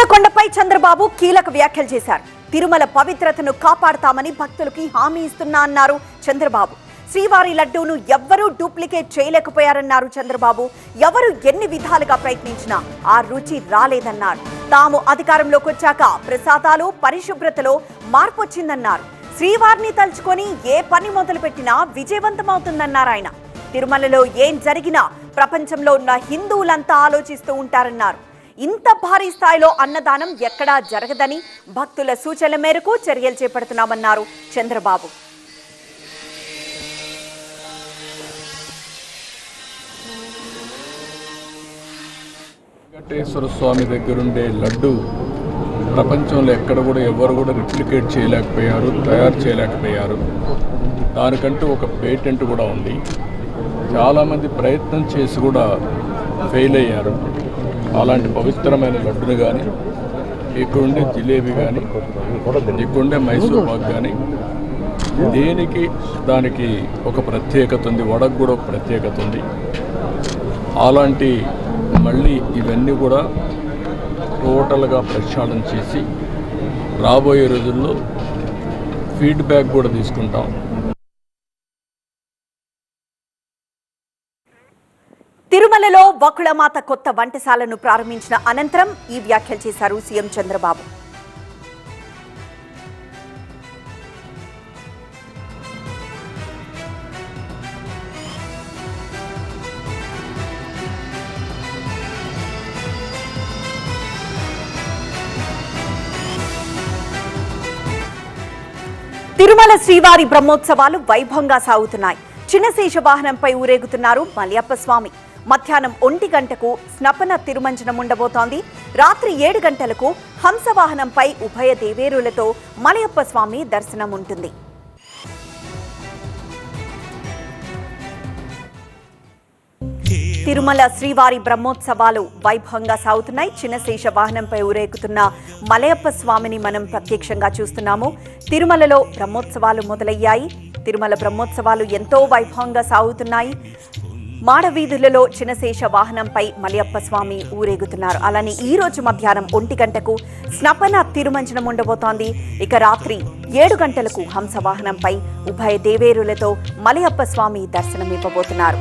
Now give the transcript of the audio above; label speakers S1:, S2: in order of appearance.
S1: తిరుమలకొండపై చంద్రబాబు కీలక వ్యాఖ్యలు చేశారు. తిరుమల పవిత్రతను కాపాడతామని భక్తులకి హామీ ఇస్తున్నా అన్నారు చంద్రబాబు. శ్రీవారి లడ్డూను ఎవ్వరూ డూప్లికేట్ చేయలేకపోయారన్నారు చంద్రబాబు. ఎవరు ఎన్ని విధాలుగా ప్రయత్నించినా ఆ రుచి రాలేదన్నారు. తాము అధికారంలోకి వచ్చాక ప్రసాదాలు పరిశుభ్రతలో మార్పు వచ్చిందన్నారు శ్రీవారిని తలుచుకొని ఏ పని మొదలుపెట్టినా విజయవంతమవుతుందన్నారు ఆయన. తిరుమలలో ఏం జరిగినా ప్రపంచంలో ఉన్న హిందువులంతా ఆలోచిస్తూ ఉంటారన్నారు. ఇంత భారీ స్థాయిలో అన్నదానం ఎక్కడా జరగదని భక్తుల సూచనల మేరకు చర్యలు చేపడుతున్నామన్నారు చంద్రబాబు.
S2: వెంకటేశ్వర స్వామి దగ్గరుండే లడ్డు ప్రపంచంలో ఎక్కడ కూడా ఎవరు కూడా రిప్లికేట్ చేయలేకపోయారు తయారు చేయలేకపోయారు. దానికంటూ ఒక పేటెంట్ కూడా ఉంది. చాలామంది ప్రయత్నం చేసి కూడా ఫెయిల్ అయ్యారు. అలాంటి పవిత్రమైన లడ్డును కానీ ఇక్కడుండే జిలేబీ కానీ ఇక్కడుండే మైసూర్ పాక్ కానీ దేనికి దానికి ఒక ప్రత్యేకత ఉంది వడకు కూడా ఒక ప్రత్యేకత ఉంది. అలాంటి మళ్ళీ ఇవన్నీ కూడా టోటల్గా ప్రక్షాళన చేసి రాబోయే రోజుల్లో ఫీడ్బ్యాక్ కూడా తీసుకుంటాం.
S1: తిరుమలలో వకుళమాత కొత్త వంటశాలను ప్రారంభించిన అనంతరం ఈ వ్యాఖ్యలు చేశారు సీఎం చంద్రబాబు. తిరుమల శ్రీవారి బ్రహ్మోత్సవాలు వైభవంగా సాగుతున్నాయి. చిన్నశేష వాహనంపై ఊరేగుతున్నారు మలయప్ప స్వామి మధ్యాహ్నం ఒంటి గంటకు స్నపన తిరుమంజనం ఉండబోతోంది. రాత్రి ఏడు గంటలకు హంస వాహనంపై ఉభయ దేవేరులతో మలయప్ప స్వామి దర్శనం ఉంటుంది. తిరుమల శ్రీవారి బ్రహ్మోత్సవాలు వైభవంగా సాగుతున్నాయి. చిన్నశేష వాహనంపై ఊరేగుతున్న మలయప్ప స్వామిని మనం ప్రత్యక్షంగా చూస్తున్నాము. తిరుమలలో బ్రహ్మోత్సవాలు మొదలయ్యాయి. తిరుమల బ్రహ్మోత్సవాలు ఎంతో వైభవంగా సాగుతున్నాయి. మాడవీధులలో చినశేష వాహనంపై మలయప్ప స్వామి ఊరేగుతున్నారు. అలానే ఈ రోజు మధ్యాహ్నం ఒంటి గంటకు స్నపన తిరుమంజనం ఉండబోతోంది. ఇక రాత్రి ఏడు గంటలకు హంస వాహనంపై ఉభయ దేవేరులతో మలయప్ప స్వామి దర్శనం ఇవ్వబోతున్నారు